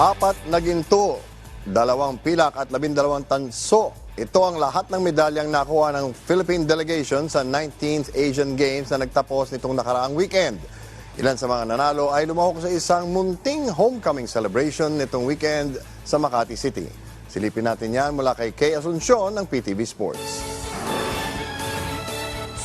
Apat na ginto, dalawang pilak at labindalawang tanso. Ito ang lahat ng medalyang nakuha ng Philippine delegation sa 19th Asian Games na nagtapos nitong nakaraang weekend. Ilan sa mga nanalo ay lumahok sa isang munting homecoming celebration nitong weekend sa Makati City. Silipin natin yan mula kay Kay Asuncion ng PTV Sports.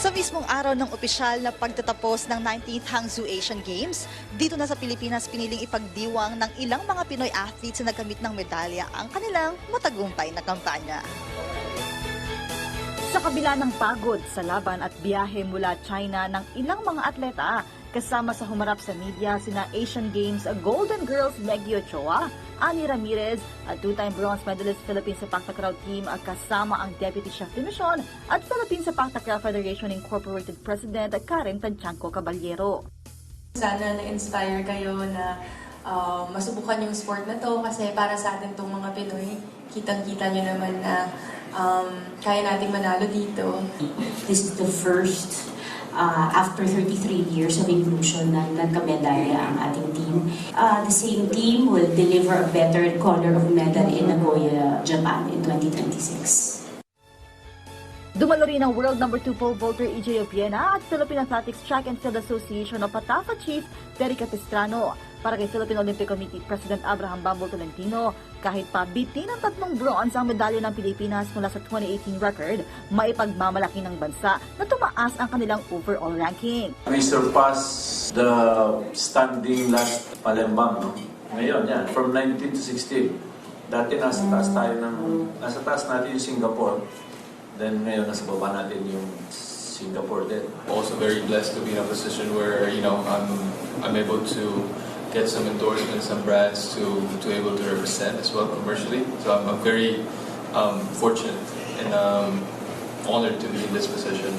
Sa mismong araw ng opisyal na pagtatapos ng 19th Hangzhou Asian Games, dito na sa Pilipinas piniling ipagdiwang ng ilang mga Pinoy athletes na nagkamit ng medalya ang kanilang matagumpay na kampanya. Sa kabila ng pagod sa laban at biyahe mula China ng ilang mga atleta, kasama sa humarap sa media sina Asian Games Golden Girls Meggy Ochoa, Ani Ramirez at two-time bronze medalist Philippine Sepak Takraw team at kasama ang Deputy Chef de Mission at Philippine Sepak Takraw Federation Incorporated President Karen Tanchanco Caballero. Sana na-inspire kayo na uh, masubukan yung sport na to kasi para sa atin tong mga Pinoy, kitang-kita nyo naman na um, kaya nating manalo dito. This is the first uh, after 33 years of evolution na nagkamedalya ang ating team. Uh, the same team will deliver a better color of medal in Nagoya, Japan in 2026. Dumalo rin ang world number 2 pole vaulter EJ Opiena at Philippine Athletics Track and Field Association o PATAFA Chief Terry Capistrano. Para kay Philippine Olympic Committee President Abraham Bambol Tolentino, kahit pa bitin ng tatlong bronze ang medalya ng Pilipinas mula sa 2018 record, maipagmamalaki ng bansa na tumaas ang kanilang overall ranking. We surpassed the standing last Palembang, no? Ngayon, yan, from 19 to 16. Dati nasa taas tayo ng, nasa taas natin yung Singapore. Then ngayon, nasa baba natin yung Singapore din. also very blessed to be in a position where you know I'm I'm able to get some endorsements, some brands to to able to represent as well commercially. So I'm, I'm very um, fortunate and um, honored to be in this position.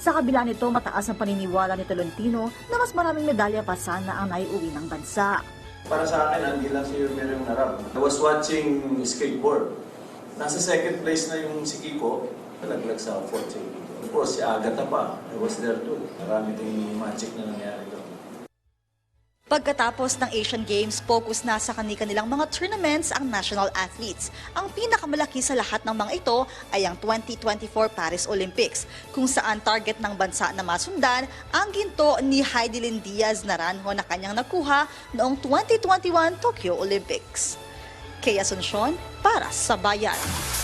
Sa kabila nito, mataas ang paniniwala ni Tolentino na mas maraming medalya pa sana ang naiuwi ng bansa. Para sa akin, hindi lang si Yurmero yung narap. I was watching skateboard. Nasa second place na yung si Kiko, nalaglag sa fourth Kiko. Of course, si Agatha pa, I was there too. Marami ding magic na nangyari doon. Pagkatapos ng Asian Games, focus na sa kanilang mga tournaments ang national athletes. Ang pinakamalaki sa lahat ng mga ito ay ang 2024 Paris Olympics, kung saan target ng bansa na masundan ang ginto ni Heidelin Diaz Naranjo na kanyang nakuha noong 2021 Tokyo Olympics. Kaya Asuncion para sa Bayan.